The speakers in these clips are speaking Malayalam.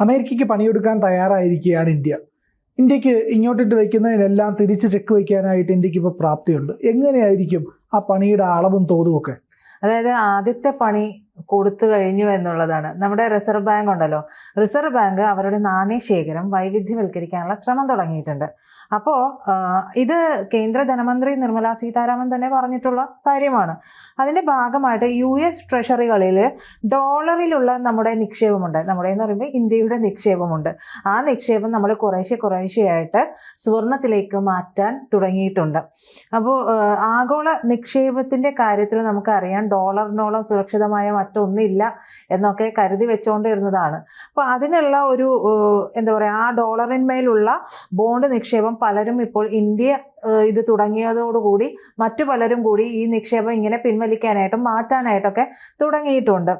അമേരിക്കയ്ക്ക് പണിയെടുക്കാൻ തയ്യാറായിരിക്കുകയാണ് ഇന്ത്യ. ഇന്ത്യയ്ക്ക് ഇങ്ങോട്ടിട്ട് വയ്ക്കുന്നതിനെല്ലാം തിരിച്ച് ചെക്ക് വയ്ക്കാനായിട്ട് ഇന്ത്യയ്ക്ക് ഇപ്പോൾ പ്രാപ്തിയുണ്ട്. എങ്ങനെയായിരിക്കും ആ പണിയുടെ അളവും തോതുമൊക്കെ? അതായത് ആദ്യത്തെ പണി കൊടുത്തു കഴിഞ്ഞു എന്നുള്ളതാണ്. നമ്മുടെ റിസർവ് ബാങ്ക് ഉണ്ടല്ലോ. റിസർവ് ബാങ്ക് അവരുടെ നാണയശേഖരം വൈവിധ്യവൽക്കരിക്കാനുള്ള ശ്രമം തുടങ്ങിയിട്ടുണ്ട്. അപ്പോ ഇത് കേന്ദ്ര ധനമന്ത്രി നിർമ്മല സീതാരാമൻ തന്നെ പറഞ്ഞിട്ടുള്ള കാര്യമാണ്. അതിന്റെ ഭാഗമായിട്ട് യു എസ് ട്രഷറികളിൽ ഡോളറിലുള്ള നമ്മുടെ നിക്ഷേപമുണ്ട്. നമ്മുടെ എന്ന് പറയുമ്പോൾ ഇന്ത്യയുടെ നിക്ഷേപമുണ്ട്. ആ നിക്ഷേപം നമ്മൾ കുറേശ്ശെ കുറേശ്ശെയായിട്ട് സ്വർണത്തിലേക്ക് മാറ്റാൻ തുടങ്ങിയിട്ടുണ്ട്. അപ്പോൾ ആഗോള നിക്ഷേപത്തിന്റെ കാര്യത്തിൽ നമുക്കറിയാം. ഡോളറിനോളം സുരക്ഷിതമായ മറ്റൊന്നില്ല എന്നൊക്കെ കരുതി വെച്ചുകൊണ്ടിരുന്നതാണ് അപ്പോൾ അതിനുള്ള ഒരു എന്താ പറയുക ആ ഡോളറിന്മേലുള്ള ബോണ്ട് നിക്ഷേപം പലരും ഇപ്പോൾ ഇന്ത്യ ഇത് തുടങ്ങിയതോടുകൂടി മറ്റു പലരും കൂടി ഈ നിക്ഷേപം ഇങ്ങനെ പിൻവലിക്കാനായിട്ടും മാറ്റാനായിട്ടൊക്കെ തുടങ്ങിയിട്ടുണ്ട്.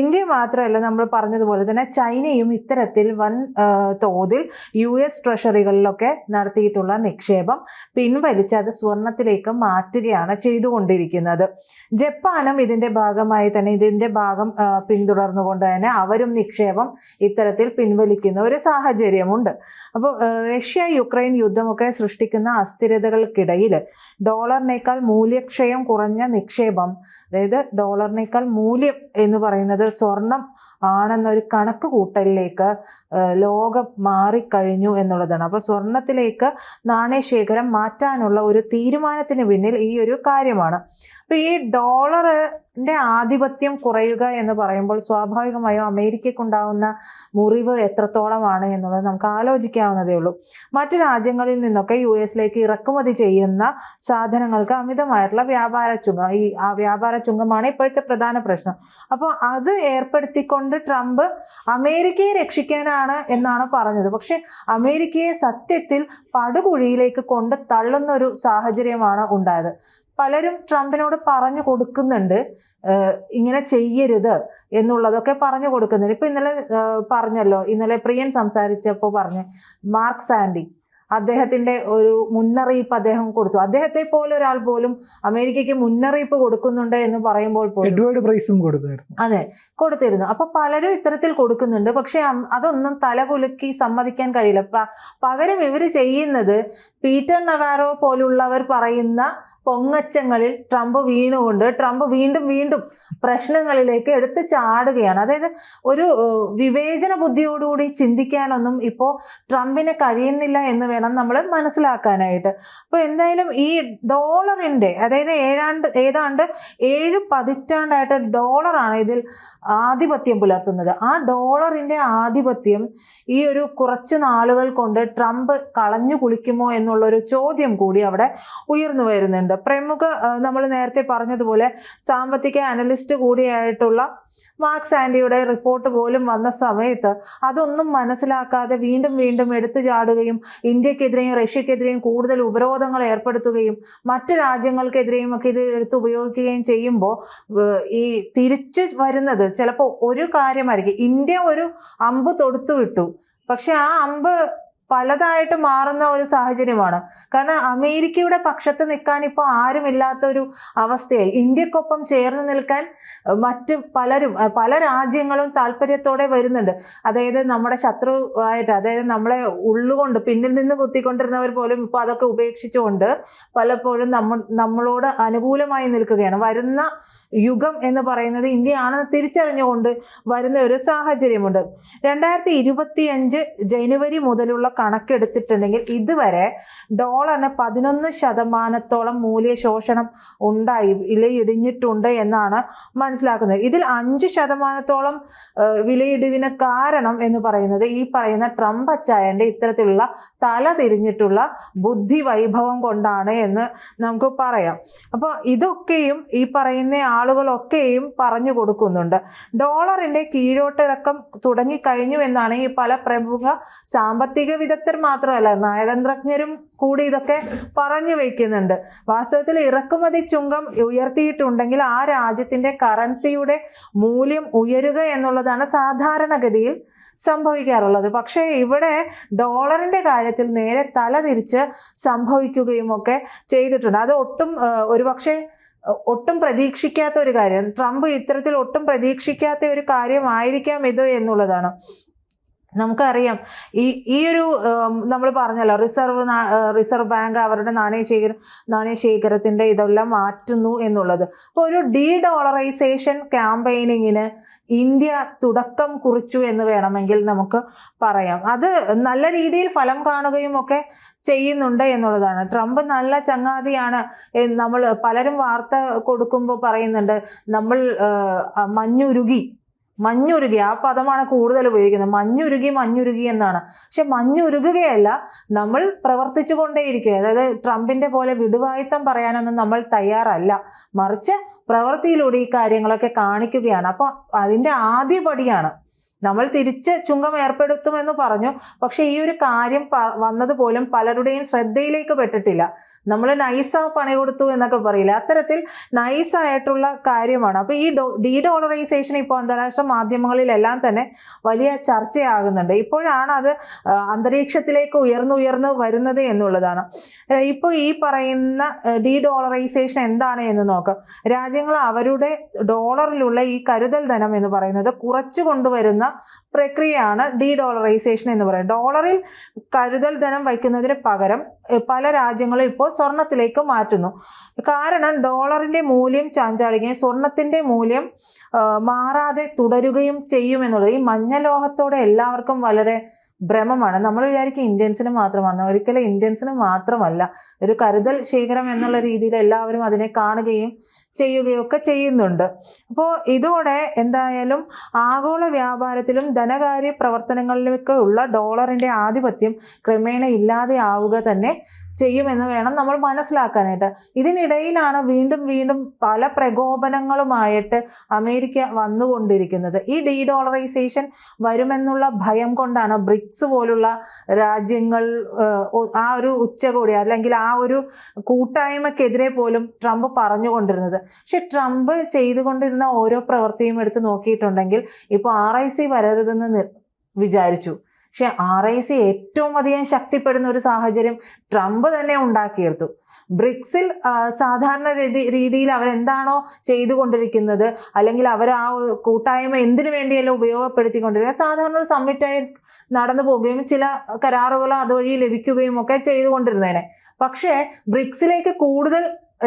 ഇന്ത്യ മാത്രമല്ല നമ്മൾ പറഞ്ഞതുപോലെ തന്നെ ചൈനയും ഇത്തരത്തിൽ വൻ തോതിൽ യു എസ് ട്രഷറികളിലൊക്കെ നടത്തിയിട്ടുള്ള നിക്ഷേപം പിൻവലിച്ച് അത് സ്വർണത്തിലേക്ക് മാറ്റുകയാണ് ചെയ്തുകൊണ്ടിരിക്കുന്നത്. ജപ്പാനും ഇതിന്റെ ഭാഗമായി തന്നെ ഇതിന്റെ ഭാഗം പിന്തുടർന്നുകൊണ്ട് തന്നെ അവരും നിക്ഷേപം ഇത്തരത്തിൽ പിൻവലിക്കുന്ന ഒരു സാഹചര്യമുണ്ട്. അപ്പോൾ റഷ്യ യുക്രൈൻ യുദ്ധമൊക്കെ സൃഷ്ടിക്കുന്ന അസ്ഥിരതകൾക്കിടയിൽ ഡോളറിനേക്കാൾ മൂല്യക്ഷയം കുറഞ്ഞ നിക്ഷേപം അതായത് ഡോളറിനേക്കാൾ മൂല്യം എന്ന് പറയുന്നത് സ്വർണം ആണെന്നൊരു കണക്ക് കൂട്ടലിലേക്ക് ലോകം മാറിക്കഴിഞ്ഞു എന്നുള്ളതാണ്. അപ്പോൾ സ്വർണത്തിലേക്ക് നാണയശേഖരം മാറ്റാനുള്ള ഒരു തീരുമാനത്തിന് പിന്നിൽ ഈ ഒരു കാര്യമാണ്. അപ്പോൾ ഈ ഡോളറിന്റെ ആധിപത്യം കുറയുക എന്ന് പറയുമ്പോൾ സ്വാഭാവികമായും അമേരിക്കയ്ക്കുണ്ടാവുന്ന മുറിവ് എത്രത്തോളമാണ് എന്നുള്ളത് നമുക്ക് ആലോചിക്കാവുന്നതേ ഉള്ളൂ. മറ്റു രാജ്യങ്ങളിൽ നിന്നൊക്കെ യു എസിലേക്ക് ഇറക്കുമതി ചെയ്യുന്ന സാധനങ്ങൾക്ക് അമിതമായിട്ടുള്ള വ്യാപാര ചുമ ഈ ആ വ്യാപാര ചുങ്കമാണ് ഇപ്പോഴത്തെ പ്രധാന പ്രശ്നം. അപ്പോൾ അത് ഏർപ്പെടുത്തിക്കൊണ്ട് ട്രംപ് അമേരിക്കയെ രക്ഷിക്കാനാണ് എന്നാണ് പറഞ്ഞത്. പക്ഷേ അമേരിക്കയെ സത്യത്തിൽ പടുകുഴിയിലേക്ക് കൊണ്ട് തള്ളുന്ന ഒരു സാഹചര്യമാണ് ഉണ്ടായത്. പലരും ട്രംപിനോട് പറഞ്ഞു കൊടുക്കുന്നുണ്ട് ഇങ്ങനെ ചെയ്യരുത് എന്നുള്ളതൊക്കെ പറഞ്ഞു കൊടുക്കുന്നുണ്ട്. ഇപ്പൊ ഇന്നലെ പറഞ്ഞല്ലോ ഇന്നലെ പ്രിയൻ സംസാരിച്ചപ്പോൾ പറഞ്ഞു മാർക്ക് സാൻഡി അദ്ദേഹത്തിന്റെ ഒരു മുന്നറിയിപ്പ് അദ്ദേഹം കൊടുത്തു. അദ്ദേഹത്തെ പോലെ ഒരാൾ പോലും അമേരിക്കയ്ക്ക് മുന്നറിയിപ്പ് കൊടുക്കുന്നുണ്ട് എന്ന് പറയുമ്പോൾ എഡ്വേർഡ് പ്രൈസും കൊടുത്തായിരുന്നു. അതെ കൊടുത്തിരുന്നു. അപ്പൊ പലരും ഇത്തരത്തിൽ കൊടുക്കുന്നുണ്ട്. പക്ഷെ അതൊന്നും തലകുലുക്കി സമ്മതിക്കാൻ കഴിയില്ല. പകരം ഇവർ ചെയ്യുന്നത് പീറ്റർ നവാരോ പോലുള്ളവർ പറയുന്ന പൊങ്ങച്ചങ്ങളിൽ ട്രംപ് വീണുകൊണ്ട് ട്രംപ് വീണ്ടും വീണ്ടും പ്രശ്നങ്ങളിലേക്ക് എടുത്തു ചാടുകയാണ്. അതായത് ഒരു വിവേചന ബുദ്ധിയോടുകൂടി ചിന്തിക്കാനൊന്നും ഇപ്പോൾ ട്രംപിന് കഴിയുന്നില്ല എന്ന് വേണം നമ്മൾ മനസ്സിലാക്കാനായിട്ട്. അപ്പോൾ എന്തായാലും ഈ ഡോളറിന്റെ അതായത് ഏഴാണ്ട് ഏതാണ്ട് ഏഴ് പതിറ്റാണ്ടായിട്ട് ഡോളറാണ് ഇതിൽ ആധിപത്യം പുലർത്തുന്നത്. ആ ഡോളറിന്റെ ആധിപത്യം ഈ ഒരു കുറച്ച് നാളുകൾ കൊണ്ട് ട്രംപ് കളഞ്ഞു കുളിക്കുമോ എന്നുള്ളൊരു ചോദ്യം കൂടി അവിടെ ഉയർന്നു വരുന്നുണ്ട്. പ്രമുഖ നമ്മൾ നേരത്തെ പറഞ്ഞതുപോലെ സാമ്പത്തിക അനലിസ്റ്റ് കൂടിയായിട്ടുള്ള മാർക്സ് ആൻഡിയുടെ റിപ്പോർട്ട് പോലും വന്ന സമയത്ത് അതൊന്നും മനസ്സിലാക്കാതെ വീണ്ടും വീണ്ടും എടുത്തു ചാടുകയും ഇന്ത്യക്കെതിരെയും റഷ്യക്കെതിരെയും കൂടുതൽ ഉപരോധങ്ങൾ ഏർപ്പെടുത്തുകയും മറ്റ് രാജ്യങ്ങൾക്കെതിരെയും ഒക്കെ ഇത് എടുത്ത് ഉപയോഗിക്കുകയും ചെയ്യുമ്പോൾ ഈ തിരിച്ചു വരുന്നത് ചിലപ്പോൾ ഒരു കാര്യമായിരിക്കും. ഇന്ത്യ ഒരു അമ്പ് തൊടുത്തു വിട്ടു പക്ഷെ ആ അമ്പ് പലതായിട്ട് മാറുന്ന ഒരു സാഹചര്യമാണ്. കാരണം അമേരിക്കയുടെ പക്ഷത്ത് നിൽക്കാൻ ഇപ്പോൾ ആരുമില്ലാത്ത ഒരു അവസ്ഥയായി. ഇന്ത്യക്കൊപ്പം ചേർന്ന് നിൽക്കാൻ മറ്റ് പലരും പല രാജ്യങ്ങളും താല്പര്യത്തോടെ വരുന്നുണ്ട്. അതായത് നമ്മുടെ ശത്രു ആയിട്ട് അതായത് നമ്മളെ ഉള്ളുകൊണ്ട് പിന്നിൽ നിന്ന് കുത്തിക്കൊണ്ടിരുന്നവർ പോലും ഇപ്പോൾ അതൊക്കെ ഉപേക്ഷിച്ചുകൊണ്ട് പലപ്പോഴും നമ്മൾ നമ്മളോട് അനുകൂലമായി നിൽക്കുകയാണ്. വരുന്ന യുഗം എന്ന് പറയുന്നത് ഇന്ത്യ ആണെന്ന് തിരിച്ചറിഞ്ഞുകൊണ്ട് വരുന്ന ഒരു സാഹചര്യമുണ്ട്. രണ്ടായിരത്തി ഇരുപത്തി അഞ്ച് ജനുവരി മുതലുള്ള കണക്കെടുത്തിട്ടുണ്ടെങ്കിൽ ഇതുവരെ ഡോളറിന് പതിനൊന്ന് ശതമാനത്തോളം മൂല്യ ശോഷണം ഉണ്ടായി വിലയിടിഞ്ഞിട്ടുണ്ട് എന്നാണ് മനസ്സിലാക്കുന്നത്. ഇതിൽ അഞ്ച് ശതമാനത്തോളം വിലയിടിവിന് കാരണം എന്ന് പറയുന്നത് ഈ പറയുന്ന ട്രംപ് അച്ചായന്റെ ഇത്തരത്തിലുള്ള തല തിരിഞ്ഞിട്ടുള്ള ബുദ്ധി വൈഭവം കൊണ്ടാണ് എന്ന് നമുക്ക് പറയാം. അപ്പോൾ ഇതൊക്കെയും ഈ പറയുന്ന ആളുകളൊക്കെയും പറഞ്ഞു കൊടുക്കുന്നുണ്ട്. ഡോളറിന്റെ കീഴോട്ടിറക്കം തുടങ്ങിക്കഴിഞ്ഞു എന്നാണ് ഈ പല പ്രമുഖ സാമ്പത്തിക വിദഗ്ധർ മാത്രമല്ല നയതന്ത്രജ്ഞരും കൂടി ഇതൊക്കെ പറഞ്ഞു വയ്ക്കുന്നുണ്ട് വാസ്തവത്തിൽ ഇറക്കുമതി ചുങ്കം ഉയർത്തിയിട്ടുണ്ടെങ്കിൽ ആ രാജ്യത്തിന്റെ കറൻസിയുടെ മൂല്യം ഉയരുക എന്നുള്ളതാണ് സാധാരണഗതിയിൽ സംഭവിക്കാറുള്ളത്. പക്ഷേ ഇവിടെ ഡോളറിന്റെ കാര്യത്തിൽ നേരെ തല തിരിച്ച് സംഭവിക്കുകയും ഒക്കെ ചെയ്തിട്ടുണ്ട്. അത് ഒട്ടും ഒരുപക്ഷെ ഒട്ടും പ്രതീക്ഷിക്കാത്ത ഒരു കാര്യം. ട്രംപ് ഇത്തരത്തിൽ ഒട്ടും പ്രതീക്ഷിക്കാത്ത ഒരു കാര്യമായിരിക്കാം ഇത് എന്നുള്ളതാണ്. നമുക്കറിയാം. ഈ ഈ ഒരു നമ്മൾ പറഞ്ഞല്ലോ റിസർവ് റിസർവ് ബാങ്ക് അവരുടെ നാണയശേഖര നാണയശേഖരത്തിന്റെ ഇതെല്ലാം മാറ്റുന്നു എന്നുള്ളത്. അപ്പോൾ ഒരു ഡീ ഡോളറൈസേഷൻ ക്യാമ്പയിനിങ്ങിന് ഇന്ത്യ തുടക്കം കുറിച്ചു എന്ന് വേണമെങ്കിൽ നമുക്ക് പറയാം. അത് നല്ല രീതിയിൽ ഫലം കാണുകയും ഒക്കെ ചെയ്യുന്നുണ്ട് എന്നുള്ളതാണ്. ട്രംപ് നല്ല ചങ്ങാതിയാണ് നമ്മൾ പലരും വാർത്ത കൊടുക്കുമ്പോൾ പറയുന്നുണ്ട്. നമ്മൾ മഞ്ഞുരുകി മഞ്ഞുരുകി ആ പദമാണ് കൂടുതൽ ഉപയോഗിക്കുന്നത്. മഞ്ഞുരുകി മഞ്ഞുരുകി എന്നാണ്. പക്ഷെ മഞ്ഞുരുകുകയല്ല നമ്മൾ പ്രവർത്തിച്ചു കൊണ്ടേയിരിക്കുക അതായത് ട്രംപിന്റെ പോലെ വിടുവായുത്തം പറയാനൊന്നും നമ്മൾ തയ്യാറല്ല. മറിച്ച് പ്രവൃത്തിയിലൂടെ ഈ കാര്യങ്ങളൊക്കെ കാണിക്കുകയാണ്. അപ്പോൾ അതിന്റെ ആദ്യ പടിയാണ് നമ്മൾ തിരിച്ച് ചുങ്കം ഏർപ്പെടുത്തുമെന്ന് പറഞ്ഞു. പക്ഷെ ഈ ഒരു കാര്യം വന്നതുപോലും വന്നത് പോലും പലരുടെയും ശ്രദ്ധയിലേക്ക് പെട്ടിട്ടില്ല. നമ്മൾ നൈസാ പണി കൊടുത്തു എന്നൊക്കെ പറയില്ല? അത്തരത്തിൽ നൈസ് ആയിട്ടുള്ള കാര്യമാണ്. അപ്പൊ ഈ ഡീ ഡോളറൈസേഷൻ ഇപ്പോൾ അന്താരാഷ്ട്ര മാധ്യമങ്ങളിലെല്ലാം തന്നെ വലിയ ചർച്ചയാകുന്നുണ്ട്. ഇപ്പോഴാണ് അത് അന്തരീക്ഷത്തിലേക്ക് ഉയർന്നുയർന്ന് വരുന്നത് എന്നുള്ളതാണ്. ഇപ്പോൾ ഈ പറയുന്ന ഡീ ഡോളറൈസേഷൻ എന്താണ് എന്ന് നോക്കാം. രാജ്യങ്ങൾ അവരുടെ ഡോളറിലുള്ള ഈ കരുതൽ ധനം എന്ന് പറയുന്നത് കുറച്ചു കൊണ്ടുവരുന്ന പ്രക്രിയയാണ് ഡീ ഡോളറൈസേഷൻ എന്ന് പറയുന്നത്. ഡോളറിൽ കരുതൽ ധനം വയ്ക്കുന്നതിന് പകരം പല രാജ്യങ്ങളും ഇപ്പോൾ സ്വർണത്തിലേക്ക് മാറ്റുന്നു. കാരണം ഡോളറിന്റെ മൂല്യം ചാഞ്ചാടുകയും സ്വർണത്തിന്റെ മൂല്യം മാറാതെ തുടരുകയും ചെയ്യുമെന്നുള്ളത് ഈ മഞ്ഞ ലോഹത്തോടെ എല്ലാവർക്കും വളരെ ഭ്രമമാണ്. നമ്മൾ വിചാരിക്കും ഇന്ത്യൻസിന് മാത്രമാണ്. ഒരിക്കലും ഇന്ത്യൻസിന് മാത്രമല്ല. ഒരു കരുതൽ ശേഖരം എന്നുള്ള രീതിയിൽ എല്ലാവരും അതിനെ കാണുകയും ചെയ്യുകയും ഒക്കെ ചെയ്യുന്നുണ്ട്. അപ്പോൾ ഇതോടെ എന്തായാലും ആഗോള വ്യാപാരത്തിലും ധനകാര്യ പ്രവർത്തനങ്ങളിലുമൊക്കെ ഉള്ള ഡോളറിന്റെ ആധിപത്യം ക്രമേണ ഇല്ലാതെ ആവുക തന്നെ ചെയ്യുമെന്ന് വേണം നമ്മൾ മനസ്സിലാക്കാനായിട്ട്. ഇതിനിടയിലാണ് വീണ്ടും വീണ്ടും പല പ്രകോപനങ്ങളുമായിട്ട് അമേരിക്ക വന്നുകൊണ്ടിരിക്കുന്നത്. ഈ ഡീ ഡോളറൈസേഷൻ വരുമെന്നുള്ള ഭയം കൊണ്ടാണ് ബ്രിക്സ് പോലുള്ള രാജ്യങ്ങൾ ആ ഒരു ഉച്ചകോടി അല്ലെങ്കിൽ ആ ഒരു കൂട്ടായ്മക്കെതിരെ പോലും ട്രംപ് പറഞ്ഞുകൊണ്ടിരുന്നത്. പക്ഷെ ട്രംപ് ചെയ്തുകൊണ്ടിരുന്ന ഓരോ പ്രവൃത്തിയും എടുത്ത് നോക്കിയിട്ടുണ്ടെങ്കിൽ ഇപ്പോൾ ആർ ഐ സി വരരുതെന്ന് വിചാരിച്ചു. പക്ഷെ ആർ ഐ സി ഏറ്റവും അധികം ശക്തിപ്പെടുന്ന ഒരു സാഹചര്യം ട്രംപ് തന്നെ ഉണ്ടാക്കിയെടുത്തു. ബ്രിക്സിൽ സാധാരണ രീതി രീതിയിൽ അവരെന്താണോ ചെയ്തുകൊണ്ടിരിക്കുന്നത് അല്ലെങ്കിൽ അവർ ആ കൂട്ടായ്മ എന്തിനു വേണ്ടിയല്ല ഉപയോഗപ്പെടുത്തിക്കൊണ്ടിരിക്കുക സാധാരണ ഒരു സമ്മിറ്റായി നടന്നു പോവുകയും ചില കരാറുകൾ അതുവഴി ലഭിക്കുകയും ഒക്കെ ചെയ്തുകൊണ്ടിരുന്നേനെ. പക്ഷേ ബ്രിക്സിലേക്ക് കൂടുതൽ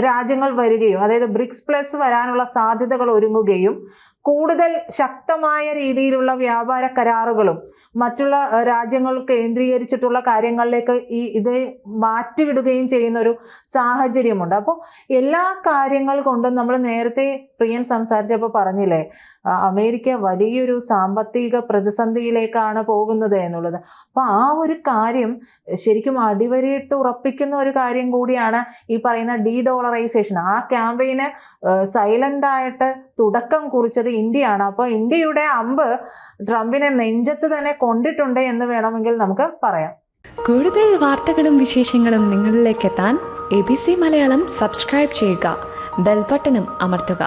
രാജ്യങ്ങൾ വരികയും അതായത് ബ്രിക്സ് പ്ലസ് വരാനുള്ള സാധ്യതകൾ ഒരുങ്ങുകയും കൂടുതൽ ശക്തമായ രീതിയിലുള്ള വ്യാപാര കരാറുകളും മറ്റുള്ള രാജ്യങ്ങൾ കേന്ദ്രീകരിച്ചിട്ടുള്ള കാര്യങ്ങളിലേക്ക് ഈ ഇത് മാറ്റിവിടുകയും ചെയ്യുന്ന ഒരു സാഹചര്യമുണ്ട്. അപ്പോൾ എല്ലാ കാര്യങ്ങൾ കൊണ്ടും നമ്മൾ നേരത്തെ പ്രിയൻ സംസാരിച്ചപ്പോൾ പറഞ്ഞില്ലേ അമേരിക്ക വലിയൊരു സാമ്പത്തിക പ്രതിസന്ധിയിലേക്കാണ് പോകുന്നത് എന്നുള്ളത്. അപ്പോൾ ആ ഒരു കാര്യം ശരിക്കും അടിവരയിട്ട് ഉറപ്പിക്കുന്ന ഒരു കാര്യം കൂടിയാണ് ഈ പറയുന്ന ഡീ ഡോളറൈസേഷൻ ആ ക്യാമ്പയിന് സൈലന്റ് ആയിട്ട് തുടക്കം കുറിച്ചത് ഇന്ത്യയാണ്. അപ്പോൾ ഇന്ത്യയുടെ അമ്പ് ട്രംപിനെ നെഞ്ചത്ത് തന്നെ കൊണ്ടിട്ടുണ്ട് എന്ന് വേണമെങ്കിൽ നമുക്ക് പറയാം. കൂടുതൽ വാർത്തകളും വിശേഷങ്ങളും നിങ്ങളിലേക്ക് എത്താൻ A B C Malayalam subscribe ചെയ്യുക. ബെൽബട്ടനും അമർത്തുക.